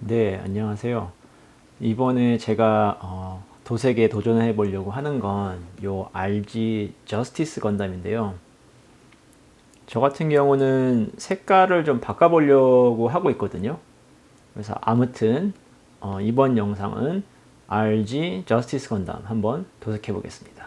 네, 안녕하세요. 이번에 제가 어, 도색에 도전해 보려고 하는 건 요 RG 저스티스 건담인데요. 저 같은 경우는 색깔을 좀 바꿔보려고 하고 있거든요. 그래서 아무튼 어, 이번 영상은 RG 저스티스 건담 한번 도색해 보겠습니다.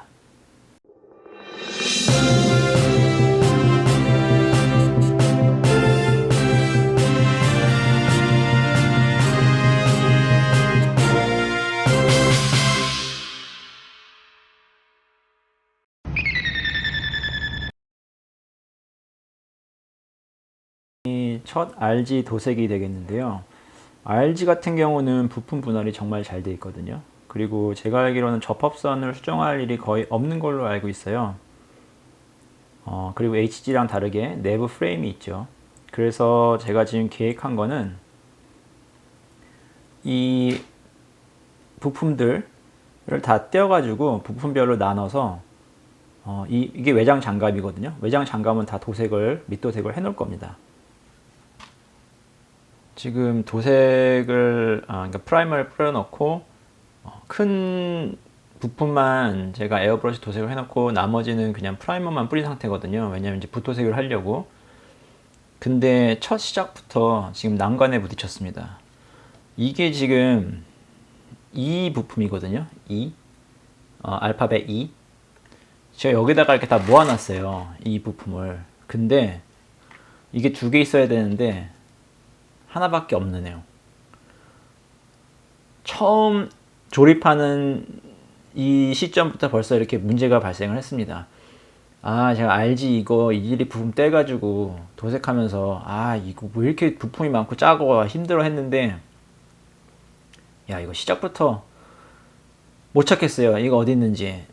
첫 RG 도색이 되겠는데요. RG 같은 경우는 부품 분할이 정말 잘 돼 있거든요. 그리고 제가 알기로는 접합선을 수정할 일이 거의 없는 걸로 알고 있어요. 어, 그리고 HG랑 다르게 내부 프레임이 있죠. 그래서 제가 지금 계획한 거는 이 부품들을 다 떼어가지고 부품별로 나눠서 어, 이, 이게 외장 장갑이거든요. 외장 장갑은 다 도색을 밑도색을 해놓을 겁니다. 지금 도색을 아, 그러니까 프라이머를 뿌려놓고 어, 큰 부품만 제가 에어브러시 도색을 해놓고 나머지는 그냥 프라이머만 뿌린 상태거든요. 왜냐면 이제 붓도색을 하려고. 근데 첫 시작부터 지금 난관에 부딪혔습니다. 이게 지금 이 부품이거든요. 이 어, 알파벳 E. 제가 여기다가 이렇게 다 모아놨어요. 이 부품을. 근데 이게 두 개 있어야 되는데 하나밖에 없느네요. 처음 조립하는 이 시점부터 벌써 이렇게 문제가 발생을 했습니다. 아, 제가 알지 이거 일일이 부품 떼가지고 도색하면서 아 이거 왜 이렇게 부품이 많고 짜고 힘들어 했는데 야 이거 시작부터 못 찾겠어요. 이거 어디 있는지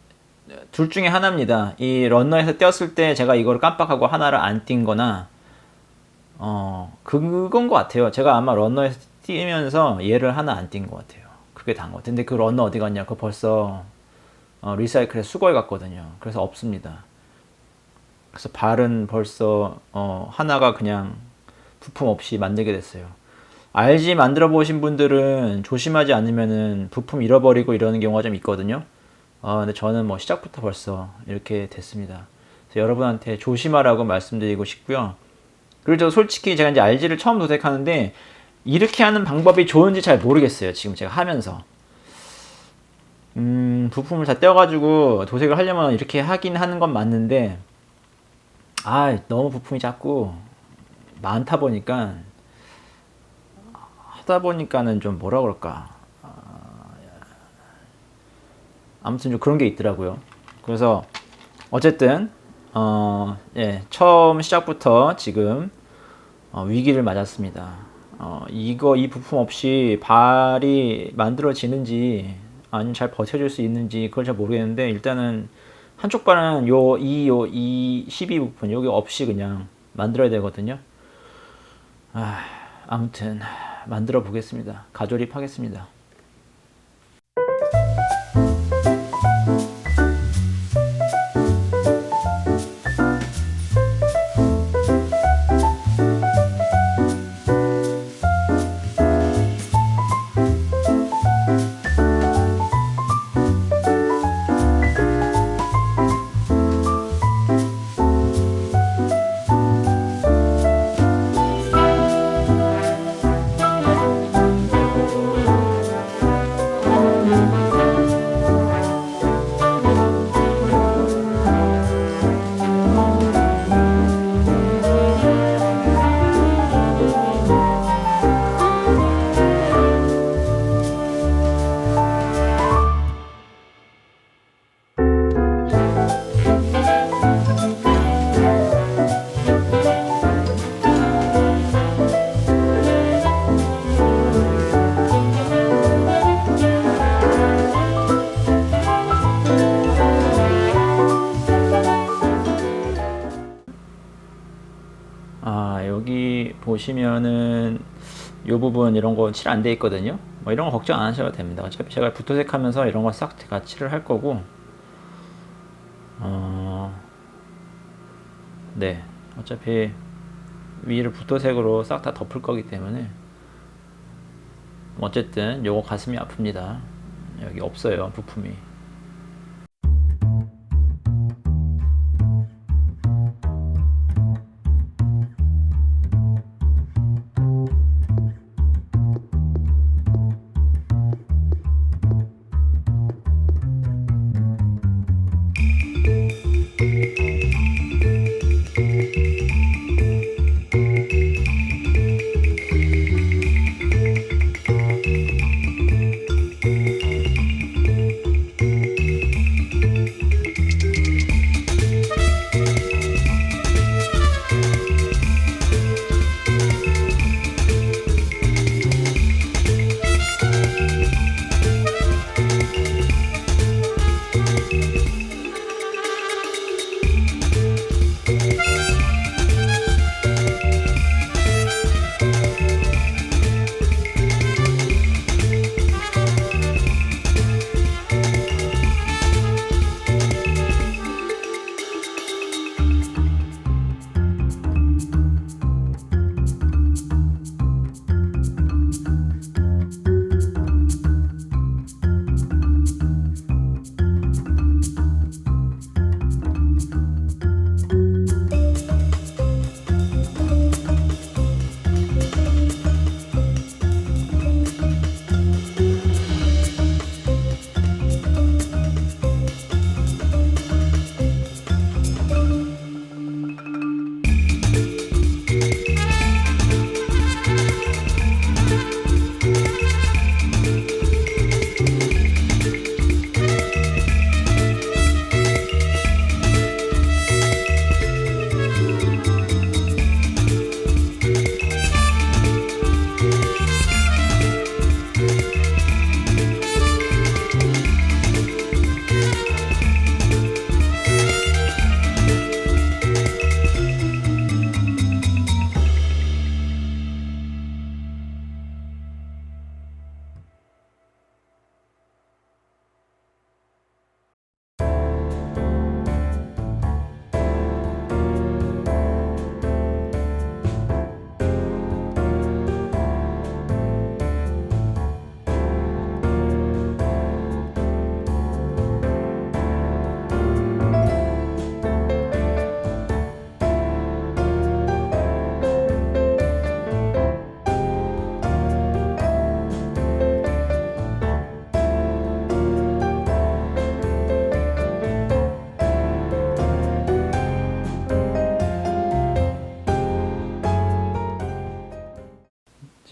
둘 중에 하나입니다. 이 런너에서 떼었을 때 제가 이걸 깜빡하고 하나를 안 띈 거나 어, 그건 것 같아요. 제가 아마 러너에서 뛰면서 얘를 하나 안띈것 같아요. 그게 다인 것 같아요. 근데 그 러너 어디 갔냐? 그거 벌써 어, 리사이클에 수거해 갔거든요. 그래서 없습니다. 그래서 발은 벌써 어, 하나가 그냥 부품 없이 만들게 됐어요. RG 만들어 보신 분들은 조심하지 않으면은 부품 잃어버리고 이러는 경우가 좀 있거든요. 어, 근데 저는 뭐 시작부터 벌써 이렇게 됐습니다. 여러분한테 조심하라고 말씀드리고 싶고요. 그리고 저 솔직히 제가 이제 RG를 처음 도색하는데 이렇게 하는 방법이 좋은지 잘 모르겠어요. 지금 제가 하면서. 음, 부품을 다 떼어가지고 도색을 하려면 이렇게 하긴 하는 건 맞는데, 아, 너무 부품이 작고 많다 보니까, 하다 보니까는 좀 뭐라 그럴까. 아, 아무튼 좀 그런 게 있더라고요. 그래서, 어쨌든, 어, 예, 처음 시작부터 지금 어, 위기를 맞았습니다. 어, 이거 이 부품 없이 발이 만들어지는지 아니면 잘 버텨줄 수 있는지 그걸 잘 모르겠는데 일단은 한쪽 발은 요 이 요 이 12 부분 여기 없이 그냥 만들어야 되거든요. 아, 아무튼 만들어 보겠습니다. 가조립하겠습니다. 보시면은 이 부분 이런 거 칠 안 돼 있거든요. 뭐 이런 거 걱정 안 하셔도 됩니다. 어차피 제가 붓도색 하면서 이런 거싹다 칠을 할 거고. 어, 네. 어차피 위를 붓도색으로 싹 다 덮을 거기 때문에 어쨌든 요거 가슴이 아픕니다. 여기 없어요 부품이.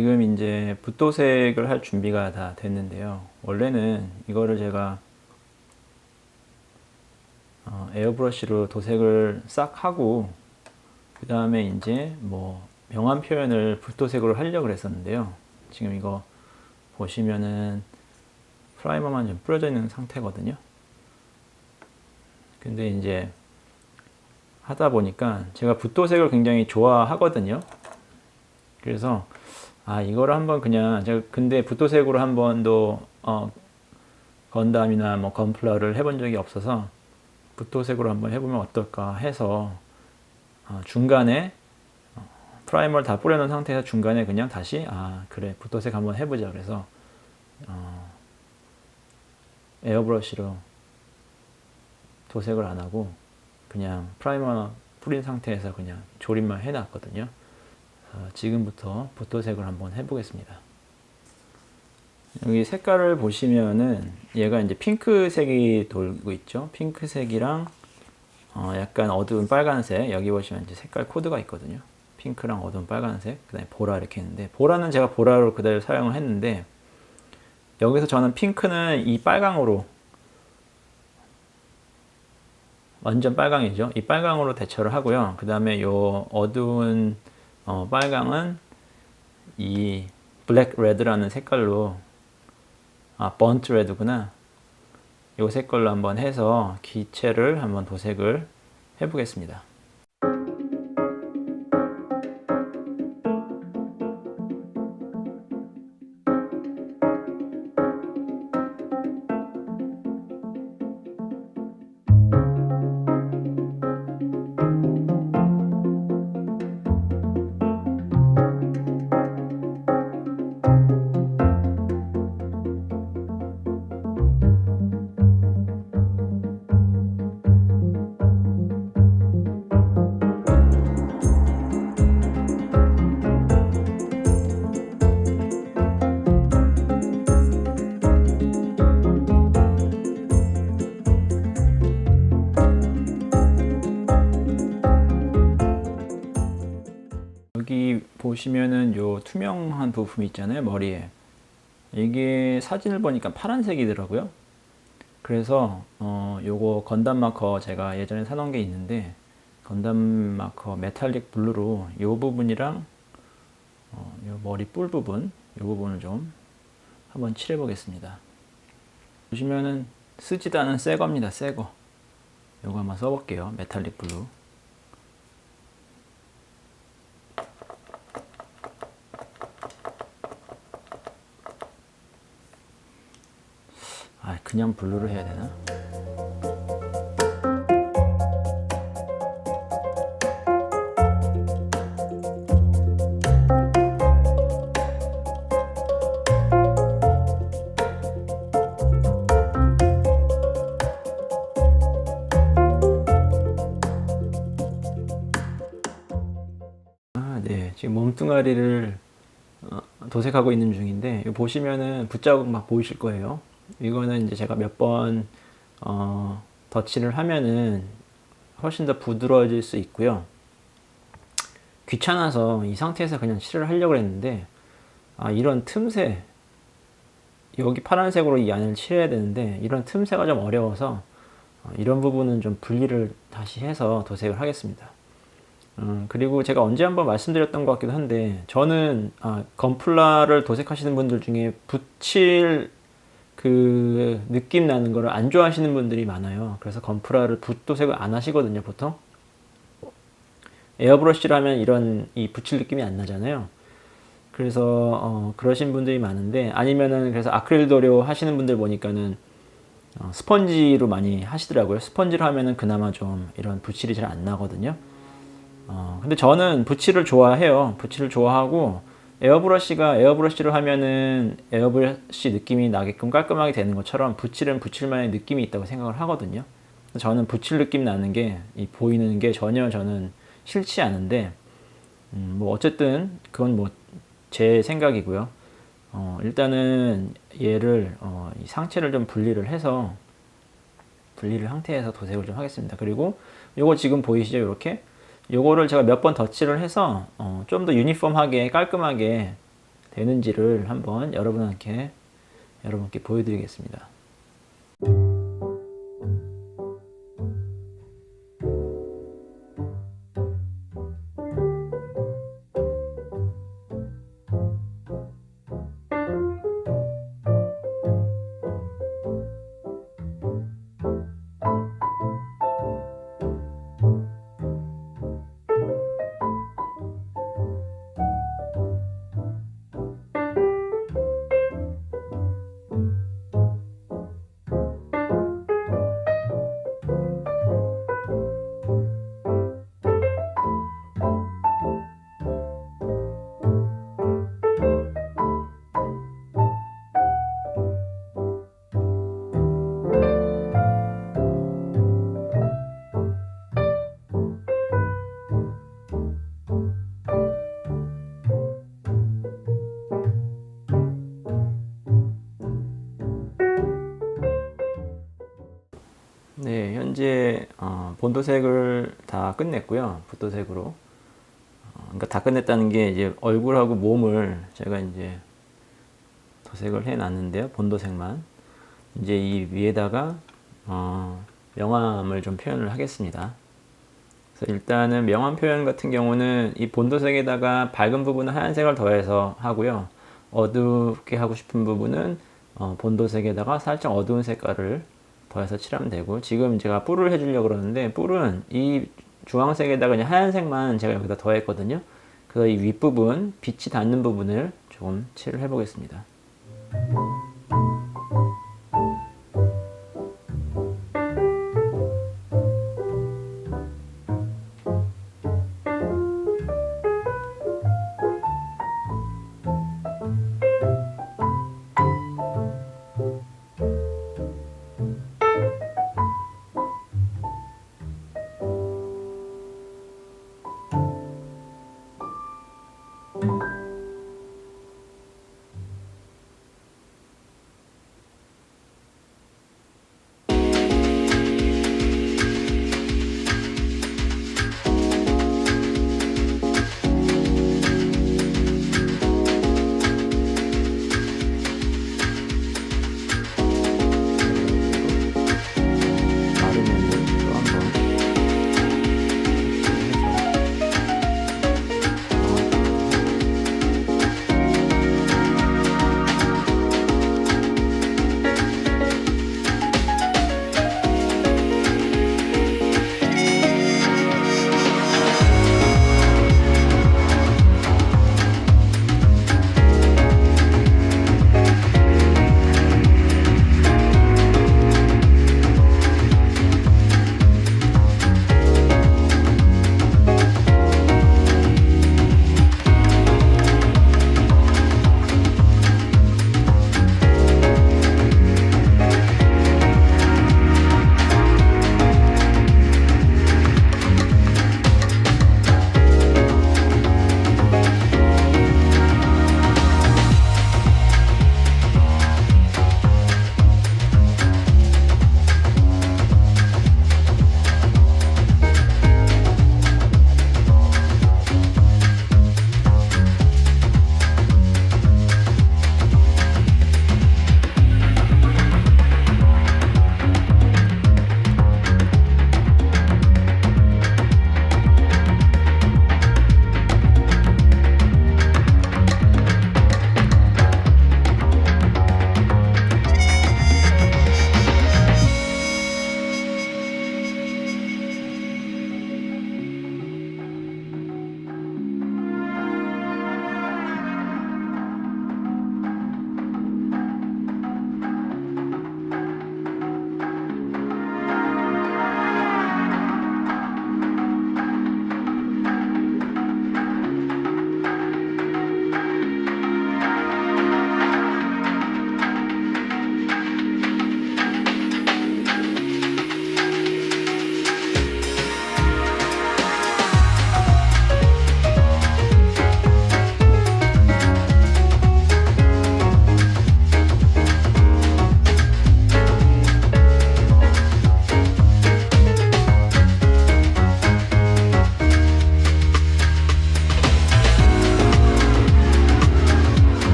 지금 이제 붓도색을 할 준비가 다 됐는데요. 원래는 이거를 제가 어, 에어브러쉬로 도색을 싹 하고 그 다음에 이제 뭐 명암 표현을 붓도색으로 하려고 했었는데요. 지금 이거 보시면은 프라이머만 좀 뿌려져 있는 상태거든요. 근데 이제 하다 보니까 제가 붓도색을 굉장히 좋아하거든요. 그래서 아 이거를 한번 그냥 제가 근데 붓도색으로 한 번도 어, 건담이나 뭐 건플러를 해본 적이 없어서 붓도색으로 한번 해보면 어떨까 해서 어, 중간에 어, 프라이머를 다 뿌려놓은 상태에서 중간에 그냥 다시 아 그래 붓도색 한번 해보자 그래서 어, 에어브러쉬로 도색을 안 하고 그냥 프라이머 뿌린 상태에서 그냥 조립만 해놨거든요. 어, 지금부터 붓도색을 한번 해보겠습니다. 여기 색깔을 보시면은 얘가 이제 핑크색이 돌고 있죠. 핑크색이랑 어 약간 어두운 빨간색 여기 보시면 이제 색깔 코드가 있거든요. 핑크랑 어두운 빨간색 그다음에 보라 이렇게 있는데 보라는 제가 보라로 그대로 사용을 했는데 여기서 저는 핑크는 이 빨강으로 완전 빨강이죠. 이 빨강으로 대처를 하고요. 그 다음에 요 어두운 어, 빨강은 이 블랙 레드라는 색깔로 아 번트 레드구나. 요 색깔로 한번 해서 기체를 한번 도색을 해보겠습니다. 보시면은 요 투명한 부품 있잖아요 머리에. 이게 사진을 보니까 파란색이더라고요. 그래서 어 요거 건담 마커 제가 예전에 사놓은 게 있는데 건담 마커 메탈릭 블루로 요 부분이랑 어, 요 머리 뿔 부분 요 부분을 좀 한번 칠해 보겠습니다. 보시면은 쓰지도 않은 새 겁니다 새거. 요거 한번 써볼게요 메탈릭 블루 아 그냥 블루를 해야 되나? 아, 네. 어, 도색하고 있는 중인데 보시면은 붓자국 막 보이실 거예요. 이거는 이제 제가 몇번 어, 덧칠을 하면은 훨씬 더 부드러워질 수 있고요. 귀찮아서 이 상태에서 그냥 칠을 하려고 했는데 아, 이런 틈새 여기 파란색으로 이 안을 칠해야 되는데 이런 틈새가 좀 어려워서 어, 이런 부분은 좀 분리를 다시 해서 도색을 하겠습니다. 음, 그리고 제가 언제 한번 말씀드렸던 것 같기도 한데 저는 아, 건플라를 도색하시는 분들 중에 붓칠 그 느낌 나는 거를 안 좋아하시는 분들이 많아요. 그래서 건프라를 붓 도색을 안 하시거든요, 보통. 에어브러쉬를 하면 이런 이 붙일 느낌이 안 나잖아요. 그래서 어, 그러신 분들이 많은데 아니면은 그래서 아크릴 도료 하시는 분들 보니까는 어, 스펀지로 많이 하시더라고요. 스펀지로 하면은 그나마 좀 이런 붓칠이 잘 안 나거든요. 어, 근데 저는 붓칠을 좋아해요. 붓칠을 좋아하고 에어브러쉬가 에어브러쉬를 하면은 에어브러쉬 느낌이 나게끔 깔끔하게 되는 것처럼 붓칠은 붓칠만의 느낌이 있다고 생각을 하거든요. 저는 붓칠 느낌 나는 게이 보이는 게 전혀 저는 싫지 않은데 음, 뭐 어쨌든 그건 뭐 제 생각이고요. 어, 일단은 얘를 어, 이 상체를 좀 분리를 해서 분리를 상태에서 도색을 좀 하겠습니다. 그리고 요거 지금 보이시죠? 이렇게 요거를 제가 몇 번 덧칠을 해서 어, 좀 더 유니폼하게 깔끔하게 되는지를 한번 여러분께 여러분께 보여드리겠습니다. 본도색을 다 끝냈고요. 붓도색으로. 어, 그러니까 다 끝냈다는 게 이제 얼굴하고 몸을 제가 이제 도색을 해 놨는데요. 본도색만. 이제 이 위에다가 어, 명암을 좀 표현을 하겠습니다. 그래서 일단은 명암 표현 같은 경우는 이 본도색에다가 밝은 부분은 하얀색을 더해서 하고요. 어둡게 하고 싶은 부분은 어, 본도색에다가 살짝 어두운 색깔을 더해서 칠하면 되고 지금 제가 뿔을 해주려고 그러는데 뿔은 이 주황색에다가 그냥 하얀색만 제가 여기다 더했거든요. 그래서 이 윗부분 빛이 닿는 부분을 조금 칠을 해보겠습니다.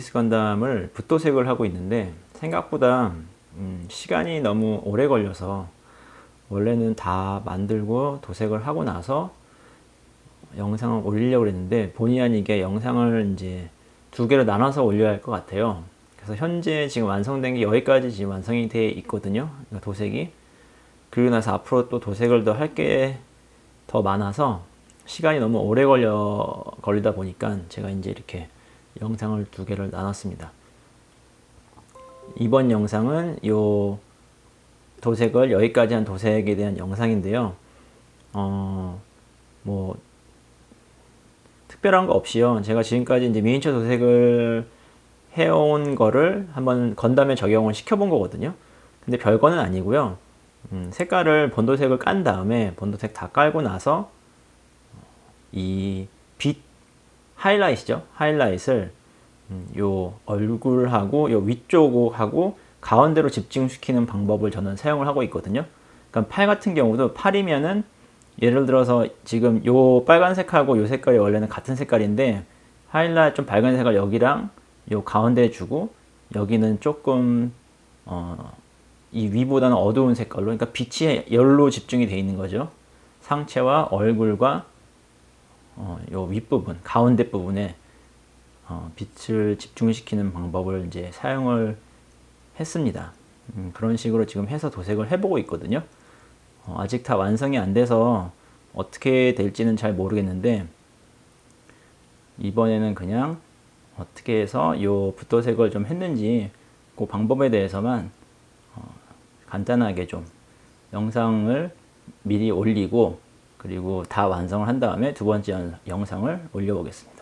저스티스 건담을 붓도색을 하고 있는데 생각보다 음, 시간이 너무 오래 걸려서 원래는 다 만들고 도색을 하고 나서 영상을 올리려고 했는데 본의 아니게 영상을 이제 두 개로 나눠서 올려야 할 것 같아요. 그래서 현재 지금 완성된 게 여기까지 지금 완성이 돼 있거든요. 그러니까 도색이. 그리고 나서 앞으로 또 도색을 더 할 게 더 많아서 시간이 너무 오래 걸려 걸리다 보니까 제가 이제 이렇게 영상을 두 개를 나눴습니다. 이번 영상은 요 도색을 여기까지 한 도색에 대한 영상인데요. 어, 뭐 특별한 거 없이요. 제가 지금까지 이제 미니처 도색을 해온 거를 한번 건담에 적용을 시켜본 거거든요. 근데 별거는 아니고요. 음, 색깔을 본도색을 깐 다음에 본도색 다 깔고 나서 이 빛 하이라이트죠. 하이라이트를 음, 요 얼굴하고 요 위쪽하고 가운데로 집중시키는 방법을 저는 사용을 하고 있거든요. 그러니까 팔 같은 경우도 팔이면은 예를 들어서 지금 요 빨간색하고 요 색깔이 원래는 같은 색깔인데 하이라이트 좀 밝은 색을 여기랑 요 가운데에 주고 여기는 조금 어, 이 위보다는 어두운 색깔로 그러니까 빛이 열로 집중이 돼 있는 거죠. 상체와 얼굴과 어, 요 윗부분 가운데 부분에 어, 빛을 집중시키는 방법을 이제 사용을 했습니다. 음, 그런 식으로 지금 해서 도색을 해보고 있거든요. 어, 아직 다 완성이 안 돼서 어떻게 될지는 잘 모르겠는데 이번에는 그냥 어떻게 해서 요 붓도색을 좀 했는지 그 방법에 대해서만 어, 간단하게 좀 영상을 미리 올리고 그리고 다 완성을 한 다음에 두 번째 영- 영상을 올려보겠습니다.